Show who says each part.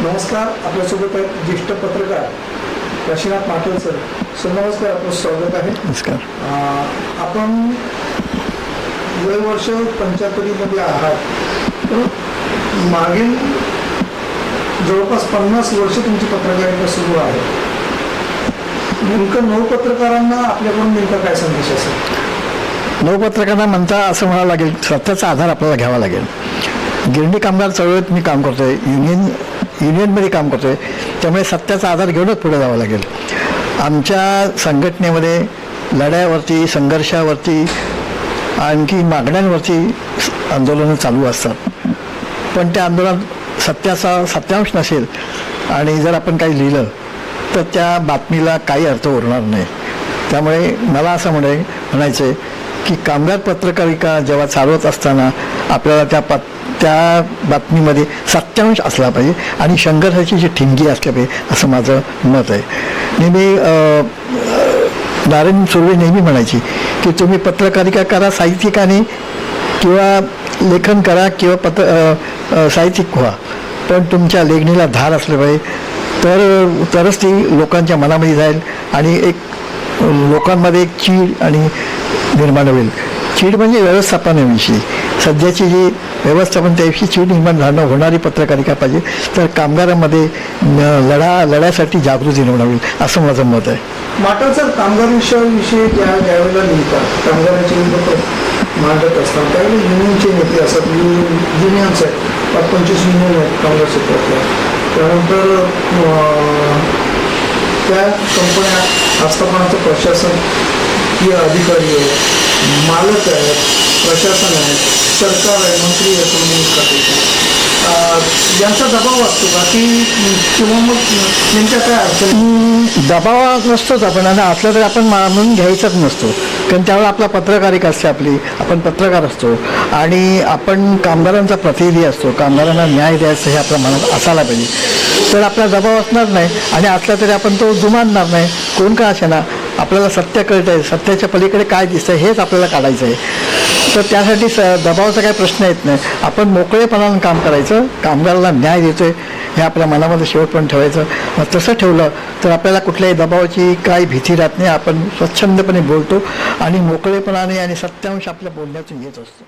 Speaker 1: नमस्कार आपल्यासोबत आहेत ज्येष्ठ पत्रकार काशीनाथ पाटील सर. सर नमस्कार आपलं स्वागत आहे.
Speaker 2: नमस्कार.
Speaker 1: आपण वर्ष पंच्याहत्तरीमध्ये आहात. मागील जवळपास पन्नास वर्ष तुमची पत्रकारिता सुरू आहे. नेमकं नवपत्रकारांना आपल्याकडून नेमका काय संदेश असेल?
Speaker 2: नवपत्रकारांना म्हणता असं म्हणावं लागेल सत्याचा आधार आपल्याला घ्यावा लागेल. गिरणी कामगार चळवळीत मी काम करतोय. युनियन युनियनमध्ये काम करतोय. त्यामुळे सत्याचा आधार घेऊनच पुढे जावं लागेल. आमच्या संघटनेमध्ये लढ्यावरती संघर्षावरती आणखी मागण्यांवरती आंदोलनं चालू असतात. पण त्या आंदोलनात सत्याचा सत्यांश नसेल आणि जर आपण काही लिहिलं तर त्या बातमीला काही अर्थ उरणार नाही. त्यामुळे मला असं म्हणे म्हणायचं आहे की कामगार पत्रकारिका जेव्हा चालवत असताना आपल्याला त्या पत त्या बातमीमध्ये सत्यांश असला पाहिजे आणि संघर्षाची जी ठिणगी असली पाहिजे असं माझं मत आहे. नेहमी नारायण सुर्वे नेहमी म्हणायची की तुम्ही पत्रकारिका करा साहित्यिकाने किंवा लेखन करा किंवा पत्र साहित्यिक व्हा. पण तुमच्या लेखणीला धार असले पाहिजे तर तरच ती लोकांच्या मनामध्ये जाईल आणि एक लोकांमध्ये एक चीड आणि निर्माण होईल. चीड म्हणजे व्यवस्थापनाविषयी. सध्याची जी व्यवस्थापन त्याविषयी चीड निर्माण झालं होणारी पत्रकारिका पाहिजे तर कामगारांमध्ये लढा लढ्यासाठी जागृती निर्माण होईल असं माझं मत आहे.
Speaker 1: माटर सर कामगार विषयाविषयी त्या ज्यावेळेला लिहितात. कामगारांचे मांडत असतात. त्यावेळेला युनियनचे नेते असतात. युनियन्स आहेत. पंचवीस युनियन आहेत कामगार क्षेत्रातल्या त्यानंतर त्या कंपन्या आस्थापनाचं प्रशासन की अधिकारी आहे मालक आहेत प्रशासन आहे सरकार आहे मंत्री आहे संबंधित यांचा दबाव असतो का की किंवा मग नेमक्या काय अडचणी?
Speaker 2: दबाव नसतोच आपण. आणि असलं तरी आपण मानून घ्यायचंच नसतो. कारण त्यावेळेला आपला पत्रकारिका असते आपली. आपण पत्रकार असतो. आणि आपण कामगारांचा प्रतिनिधी असतो. कामगारांना न्याय द्यायचं हे आपल्या मनात असायला पाहिजे. तर आपला दबाव असणार नाही आणि असला तरी आपण तो जुमानणार नाही. कोण का असे ना आपल्याला सत्य कळतं आहे सत्याच्या पलीकडे काय दिसतं हेच आपल्याला काढायचं आहे तर त्यासाठी स दबावाचा काही प्रश्न येत नाही. आपण मोकळेपणानं काम करायचं. कामगाराला न्याय देतोय. हे आपल्या मनामध्ये शेवटपण ठेवायचं. मग तसं ठेवलं तर आपल्याला कुठल्याही दबावाची काही भीती राहत नाही. आपण स्वच्छंदपणे बोलतो आणि मोकळेपणाने आणि सत्यांश आपल्या बोलण्यातून येत असतो.